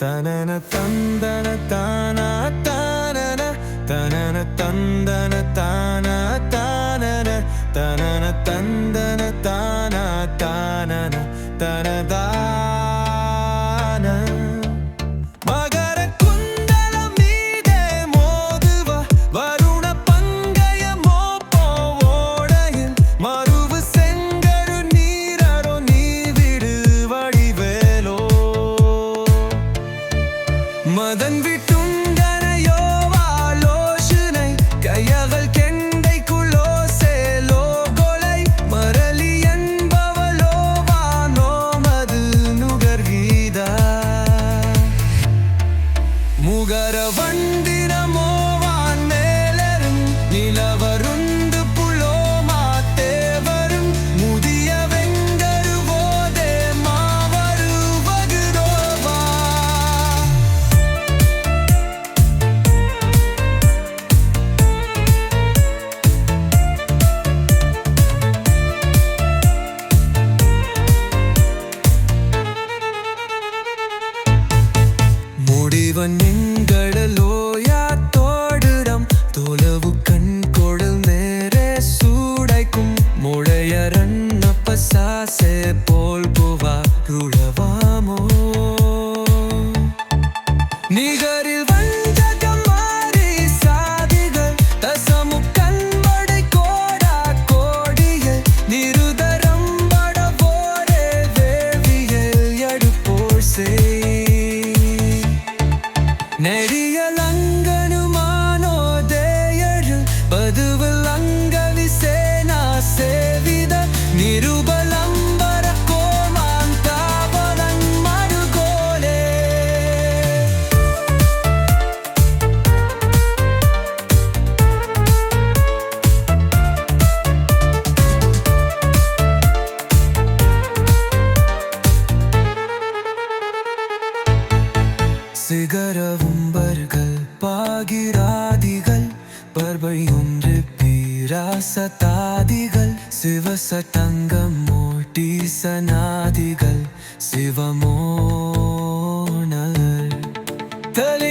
தனன தந்தன தானா தானன தனன தந்தன தானா தானன தனன தந்தன தானா தானன தனதா முகர வண்டினமோ வான் மேலரும் நிலவருந்து புலோ மாத்தேவரும் முதிய வெங்கருவோதே மாவரு வகுரோவா முடிவன் எங்களோயா நெறியலங்கனுமானோ சிகர உம்பர்கள் பாகிராதிகள் பர்வை ஒன்று பீராசத்தாதிகள் சிவச தங்கம் மோட்டி சனாதிகள் சிவமோனல். தலை